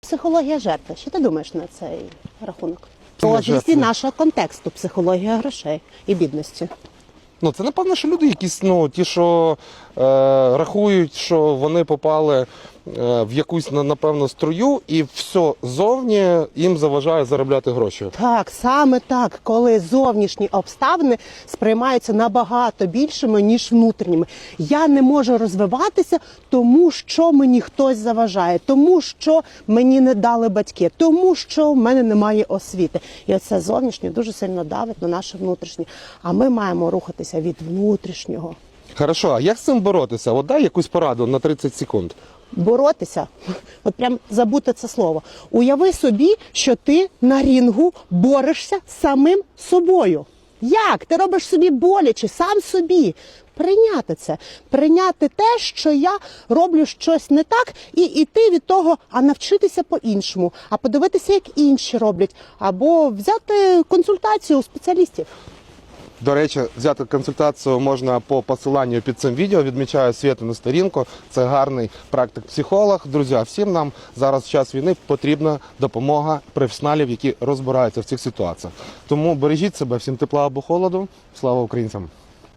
Психологія жертви. Що ти думаєш на цей рахунок? О, жертви. нашого контексту психологія грошей і бідності. Ну, це напевно, що люди якісь, ну, ті, що е, рахують, що вони попали в якусь, на- напевно, струю, і все зовні їм заважає заробляти гроші. Так, саме так, коли зовнішні обставини сприймаються набагато більшими, ніж внутрішніми. Я не можу розвиватися, тому що мені хтось заважає, тому що мені не дали батьки, тому що в мене немає освіти. І оце зовнішнє дуже сильно давить на наше внутрішнє. А ми маємо рухатися від внутрішнього. Хорошо, а як з цим боротися? От дай якусь пораду на 30 секунд. Боротися, от прям забути це слово. Уяви собі, що ти на рінгу борешся самим собою. Як? Ти робиш собі боляче, сам собі. Прийняти це, прийняти те, що я роблю щось не так, і йти від того, а навчитися по-іншому, а подивитися, як інші роблять, або взяти консультацію у спеціалістів. До речі, взяти консультацію можна по посиланню під цим відео. Відмічаю світу на сторінку. Це гарний практик-психолог. Друзі, всім нам зараз в час війни потрібна допомога професіоналів, які розбираються в цих ситуаціях. Тому бережіть себе, всім тепла або холоду. Слава українцям!